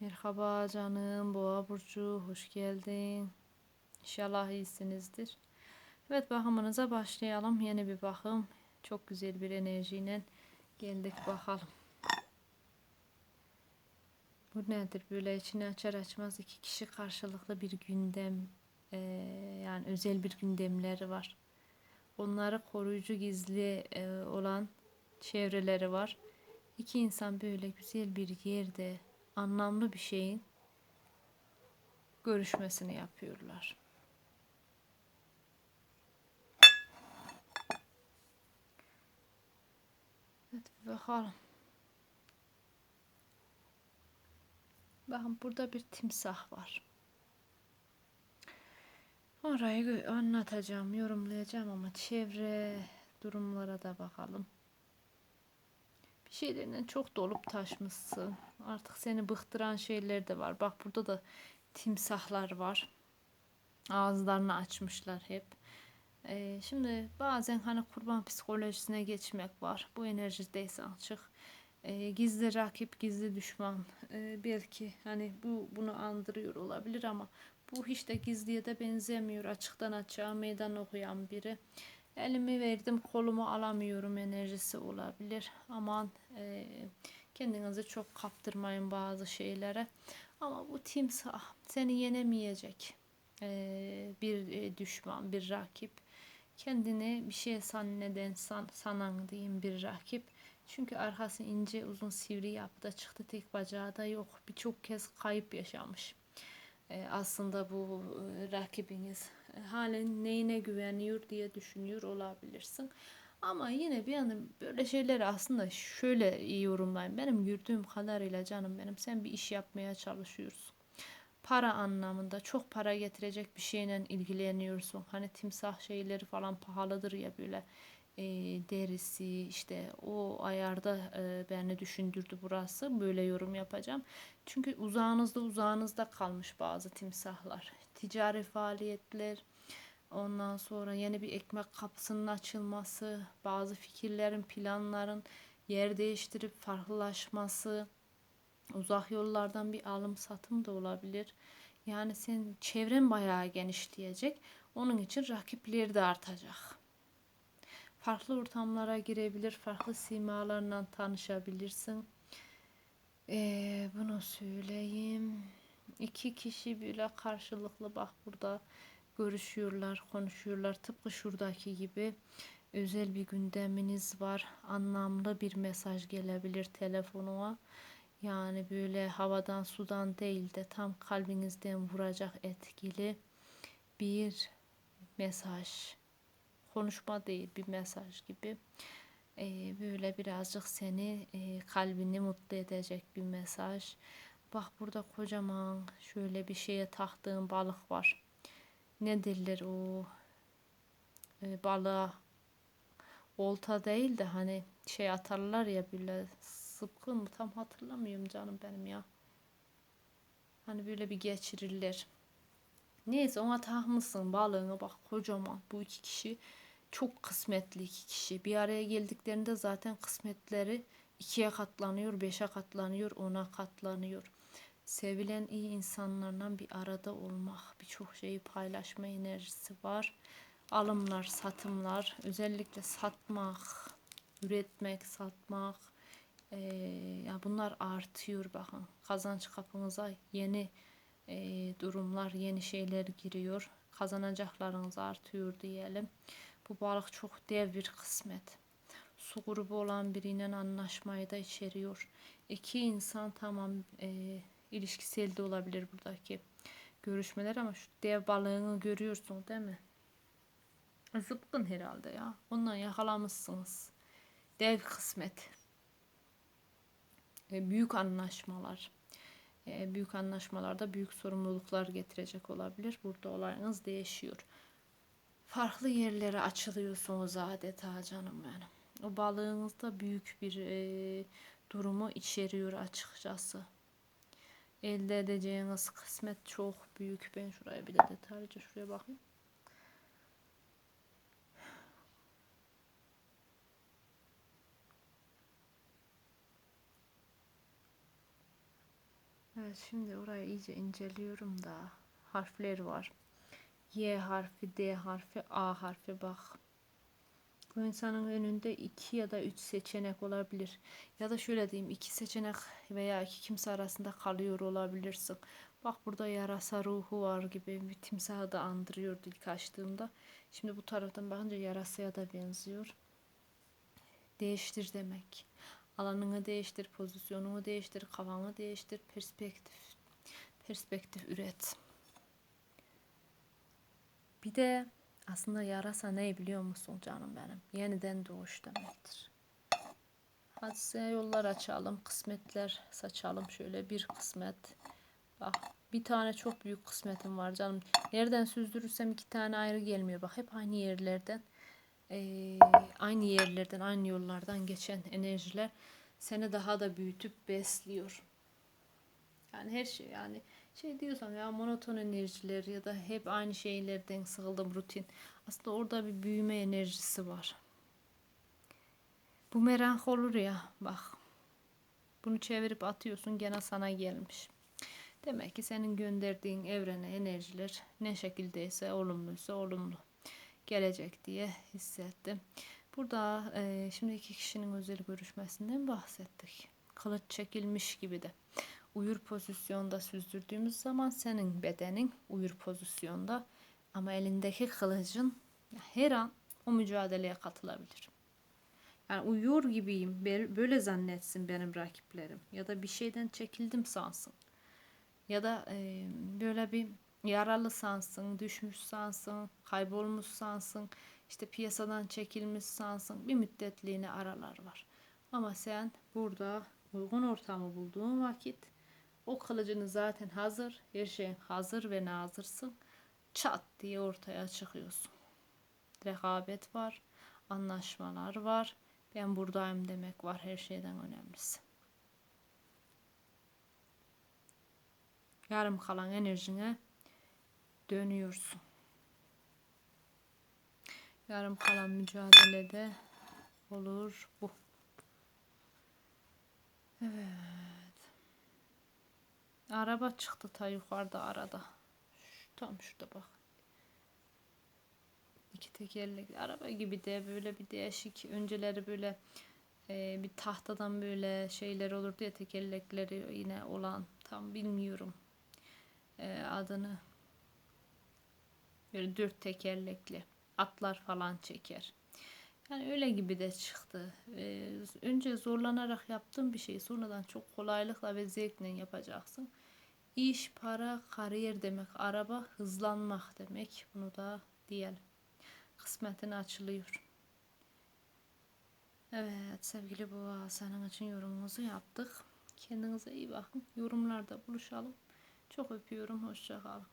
Merhaba canım Boğa Burcu hoş geldin. İnşallah iyisinizdir. Evet bakımınıza başlayalım. Yeni bir bakım. Çok güzel bir enerjiyle geldik bakalım. Bu nedir? Böyle içini açar açmaz iki kişi karşılıklı bir gündem eee, yani özel bir gündemleri var. Onları koruyucu gizli eee, olan çevreleri var. İki insan böyle güzel bir yerde anlamlı bir şeyin görüşmesini yapıyorlar. Evet bakalım. Bakın burada bir timsah var. Orayı anlatacağım, yorumlayacağım ama çevre durumlara da bakalım. Bir şeylerden çok dolup taşmışsın. Artık seni bıktıran şeyler de var. Bak burada da timsahlar var. Ağızlarını açmışlar hep. Ee, şimdi bazen hani kurban psikolojisine geçmek var. Bu enerjideyse açık. Ee, gizli rakip, gizli düşman. Ee, belki hani bu bunu andırıyor olabilir ama bu hiç de gizliye de benzemiyor. Açıktan açığa meydan okuyan biri. Elimi verdim kolumu alamıyorum enerjisi olabilir. Aman e, kendinizi çok kaptırmayın bazı şeylere. Ama bu timsah seni yenemeyecek e, bir e, düşman, bir rakip. Kendini bir şey zanneden, san, sanan diyeyim bir rakip. Çünkü arkası ince, uzun, sivri yapıda çıktı. Tek bacağı da yok. Birçok kez kayıp yaşamış. E, aslında bu e, rakibiniz e, halen neyine güveniyor diye düşünüyor olabilirsin. Ama yine bir yana böyle şeyleri aslında şöyle iyi yorumlayayım. Benim gördüğüm kadarıyla canım benim sen bir iş yapmaya çalışıyorsun. Para anlamında çok para getirecek bir şeyle ilgileniyorsun. Hani timsah şeyleri falan pahalıdır ya böyle e, derisi işte o ayarda e, beni düşündürdü burası. Böyle yorum yapacağım. Çünkü uzağınızda uzağınızda kalmış bazı timsahlar. Ticari faaliyetler, ondan sonra yeni bir ekmek kapısının açılması, bazı fikirlerin, planların yer değiştirip farklılaşması, uzak yollardan bir alım satım da olabilir. Yani senin çevren bayağı genişleyecek. Onun için rakipleri de artacak. Farklı ortamlara girebilir, farklı simalarla tanışabilirsin. Ee, bunu söyleyeyim. İki kişi bile karşılıklı bak burada görüşüyorlar, konuşuyorlar. Tıpkı şuradaki gibi özel bir gündeminiz var. Anlamlı bir mesaj gelebilir telefonuma. Yani böyle havadan sudan değil de tam kalbinizden vuracak etkili bir mesaj. Konuşma değil bir mesaj gibi. Ee, böyle birazcık seni e, kalbini mutlu edecek bir mesaj. Bak burada kocaman şöyle bir şeye taktığın balık var. Ne derler o e, balığa olta değil de hani şey atarlar ya böyle sıpkın mı tam hatırlamıyorum canım benim ya. Hani böyle bir geçirirler. Neyse ona takmışsın balığını bak kocaman bu iki kişi çok kısmetli iki kişi. Bir araya geldiklerinde zaten kısmetleri ikiye katlanıyor, beşe katlanıyor, ona katlanıyor. Sevilen iyi insanlarla bir arada olmak, birçok şeyi paylaşma enerjisi var. Alımlar, satımlar, özellikle satmak, üretmek, satmak, ee, ya bunlar artıyor bakın. Kazanç kapınıza yeni e, durumlar, yeni şeyler giriyor. Kazanacaklarınız artıyor diyelim. Bu balık çok dev bir kısmet. Su grubu olan biriyle anlaşmayı da içeriyor. İki insan tamam e, ilişkisel de olabilir buradaki görüşmeler ama şu dev balığını görüyorsun değil mi? Zıpkın herhalde ya. Ondan yakalamışsınız. Dev kısmet. E, büyük anlaşmalar. E, büyük anlaşmalarda büyük sorumluluklar getirecek olabilir. Burada olayınız değişiyor farklı yerlere açılıyorsunuz adeta canım benim. O balığınızda büyük bir e, durumu içeriyor açıkçası. Elde edeceğiniz kısmet çok büyük. Ben şuraya bir de detaylıca şuraya bakayım. Evet şimdi orayı iyice inceliyorum da harfler var. Y harfi, D harfi, A harfi bak. Bu insanın önünde iki ya da üç seçenek olabilir. Ya da şöyle diyeyim iki seçenek veya iki kimse arasında kalıyor olabilirsin. Bak burada yarasa ruhu var gibi bir timsahı da andırıyordu ilk açtığımda. Şimdi bu taraftan bakınca yarasaya da benziyor. Değiştir demek. Alanını değiştir, pozisyonunu değiştir, kafanı değiştir, perspektif perspektif üret. Bir de aslında yarasa ne biliyor musun canım benim? Yeniden doğuş demektir. Hadi size yollar açalım, kısmetler saçalım şöyle bir kısmet. Bak bir tane çok büyük kısmetim var canım. Nereden süzdürürsem iki tane ayrı gelmiyor. Bak hep aynı yerlerden, ee, aynı yerlerden, aynı yollardan geçen enerjiler seni daha da büyütüp besliyor. Yani her şey yani şey diyorsam ya monoton enerjiler ya da hep aynı şeylerden sıkıldım rutin. Aslında orada bir büyüme enerjisi var. Bu merak olur ya bak. Bunu çevirip atıyorsun gene sana gelmiş. Demek ki senin gönderdiğin evrene enerjiler ne şekildeyse olumluysa olumlu gelecek diye hissettim. Burada e, şimdi iki kişinin özel görüşmesinden bahsettik. Kılıç çekilmiş gibi de uyur pozisyonda süzdürdüğümüz zaman senin bedenin uyur pozisyonda ama elindeki kılıcın her an o mücadeleye katılabilir. Yani uyuyor gibiyim böyle zannetsin benim rakiplerim ya da bir şeyden çekildim sansın ya da e, böyle bir yaralı sansın, düşmüş sansın, kaybolmuş sansın, işte piyasadan çekilmiş sansın bir müddetliğine aralar var. Ama sen burada uygun ortamı bulduğun vakit o kılıcını zaten hazır, her şeyin hazır ve nazırsın. Çat diye ortaya çıkıyorsun. Rekabet var, anlaşmalar var. Ben buradayım demek var her şeyden önemlisi. Yarım kalan enerjine dönüyorsun. Yarım kalan mücadelede olur bu. Evet. Araba çıktı ta yukarıda arada. Tam şurada bak. İki tekerlekli araba gibi de böyle bir değişik önceleri böyle e, bir tahtadan böyle şeyler olurdu ya tekerlekleri yine olan tam bilmiyorum e, adını böyle dört tekerlekli atlar falan çeker. Yani öyle gibi de çıktı. Ee, önce zorlanarak yaptığın bir şeyi sonradan çok kolaylıkla ve zevkle yapacaksın. İş, para, kariyer demek. Araba hızlanmak demek. Bunu da diyelim. Kısmetin açılıyor. Evet sevgili boğa senin için yorumumuzu yaptık. Kendinize iyi bakın. Yorumlarda buluşalım. Çok öpüyorum. Hoşçakalın.